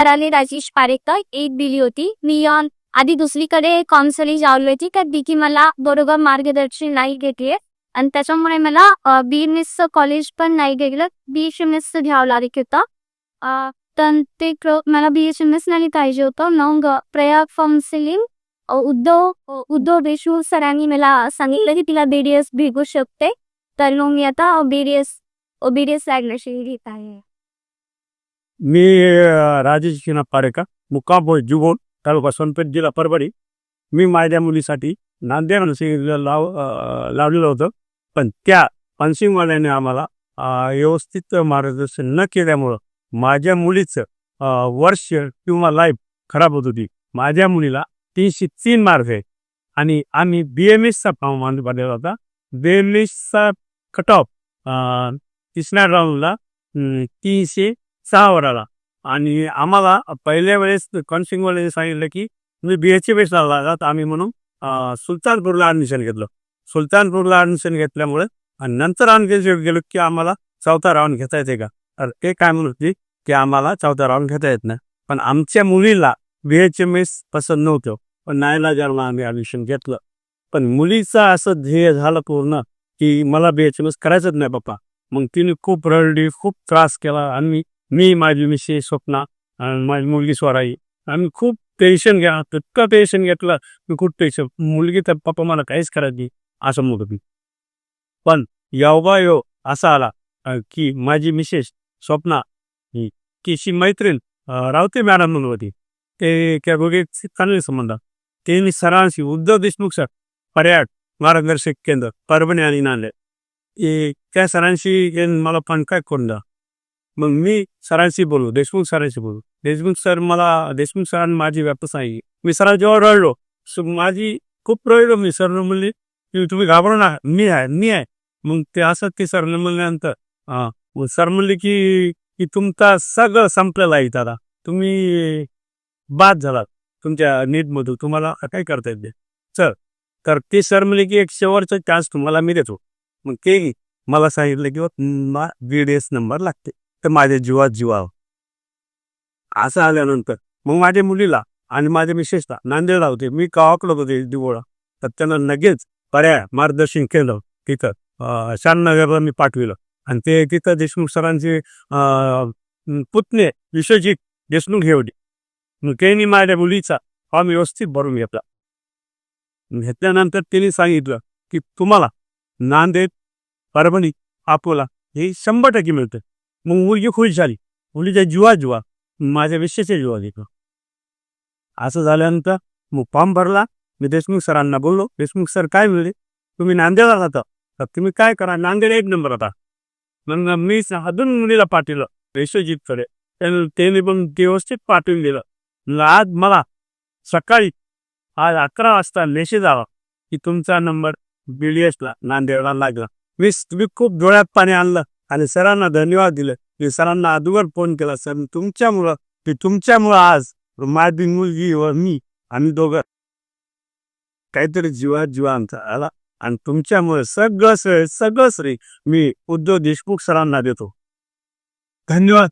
सरांनी राजेश पारेकर एक दिली होती. मी आधी दुसरीकडे काउन्सिलिंग जावली होती. तर ती की मला बरोबर मार्गदर्शन नाही घेतलीये आणि त्याच्यामुळे मला बी मिस कॉलेज पण नाही घेतलं बी एच एम घ्यावं लागत होतं. तर ते मला बी एच एम एस नाही पाहिजे होतं. मग प्रयाग काउन्सिलिंग उद्धव उद्धव देशमुख सरांनी मला सांगितलं की तिला बी डी एस भेटू शकते. तर मग मी आता B D S B D S admission घेत आहे. मी राजेश शिना पारेकर मुक्काम पोस्ट जुगोन तालुका सोनपेठ जिल्हा परभणी. मी माझ्या मुलीसाठी नांदेड नर्सिंगला लाव लावलेलं होतं. पण त्या पन्सिंगवाल्याने आम्हाला व्यवस्थित मार्गदर्शन न केल्यामुळं माझ्या मुलीचं वर्ष किंवा लाईफ खराब होत होती. माझ्या मुलीला तीनशे तीन मार्क आहे. आणि आम्ही बी एम एसचा फॉर्म आणून भरलेला होता. बी एम एसचा कट ऑफ तिसऱ्या राऊंडला तीनशे सहा वराला. आणि आम्हाला पहिल्या वेळेस कॉन्सिंगवाल्याने सांगितलं की तुम्ही बी एच एम एसला आम्ही म्हणून सुलतानपूरला ॲडमिशन घेतलं. सुलतानपूरला ॲडमिशन घेतल्यामुळे आणि नंतर आणखी गेलो की आम्हाला चौथा राऊंड घेता येते का? तर ते काय म्हणत होती की आम्हाला चौथा राऊंड घेता येत नाही. पण आमच्या मुलीला बी एच एम एस पसंत नव्हतं. पण नायला जन्म आम्ही ॲडमिशन घेतलं. पण मुलीचं असं ध्येय झालं पूर्ण की मला बी एच एम एस करायचंच नाही पप्पा. मग तिने खूप रडली खूप त्रास केला आणि मी माझी मिशी स्वप्ना आणि माझी मुलगी स्वराई. आम्ही खूप टेन्शन घ्या इतकं टेन्शन घेतलं मी खूप टेन्शन मुलगी तर पप्पा मला काहीच करायची असं म्हणत होती. पण योगा यो असा आला की माझी मिसेस स्वप्ना ही तिची मैत्रीण रावते मॅडम म्हणून होती. ते त्या दोघे चांगले संबंध. ते मी सरांशी उद्धव देशमुख सर पर्याट मार्गदर्शक केंद्र परभणी आणि नांदेड. त्या सरांशी मला पण काय करून द्या. मग मी सरांशी बोलू देशमुख सरांशी बोलू देशमुख सर मला देशमुख सरांनी माझी व्यापस सांगितली. मी सरांच्यावर रडलो. माझी खूप रडलो मी सर म्हणले की तुम्ही घाबरू ना मी आहे मी आहे. मग ते असं ते सर म्हणल्यानंतर हां. मग सर म्हणले की की तुमचा सगळं संपलेलं आहे दादा. तुम्ही बाद झालात. तुमच्या नीटमधून तुम्हाला काय करता येते सर. तर ते सर म्हणले की एक शेवटचा चान्स तुम्हाला मी देतो. मग ते मला सांगितलं की बी डी एस नंबर लागते. तर माझ्या जीवात जीवाव असं आल्यानंतर मग माझ्या मुलीला आणि माझ्या मिसेसला नांदेडला होते. मी गावाकडे होते दिवोळा. तर त्यांना लगेच पर्याय मार्गदर्शन केलं. तिथं शाननगरला मी पाठविलं. आणि ते तिथं देशमुख सरांचे अं, पुतणे विश्वजित देशमुख हे होते. मग त्यांनी माझ्या मुलीचा फॉर्म व्यवस्थित भरून घेतला. घेतल्यानंतर त्यांनी सांगितलं की तुम्हाला नांदेड परभणी अकोला हे शंभर टक्के मिळतं. मग मुलगी खुश झाली. मुलीच्या जीवा जुवा. माझ्या विषयाच्या जुवा घेतो असं झाल्यानंतर मग फॉर्म भरला. मी देशमुख सरांना बोललो देशमुख सर काय म्हणले तुम्ही नांदेडला राहता. तर तुम्ही काय करा? नांदेड एक नंबर आता. मग मी अजून मुलीला पाठवलं. विश्वजितकडे त्यानं त्याने पण व्यवस्थित पाठवून दिलं. आज मला सकाळी आज अकरा वाजता मेसेज आला की तुमचा नंबर बी डी एसला नांदेडला लागला. मी तुम्ही खूप डोळ्यात पाणी आणलं. आणि सरांना धन्यवाद दिले. मी सरांना अगोदर फोन केला सर तुमच्यामुळं की तुमच्यामुळं आज माझी मुलगी व मी आम्ही दोघं काहीतरी जीवा जीवा आमचा आला आणि तुमच्यामुळे सगळं श्रेय सगळं श्रेय मी उद्धव देशमुख सरांना देतो. धन्यवाद.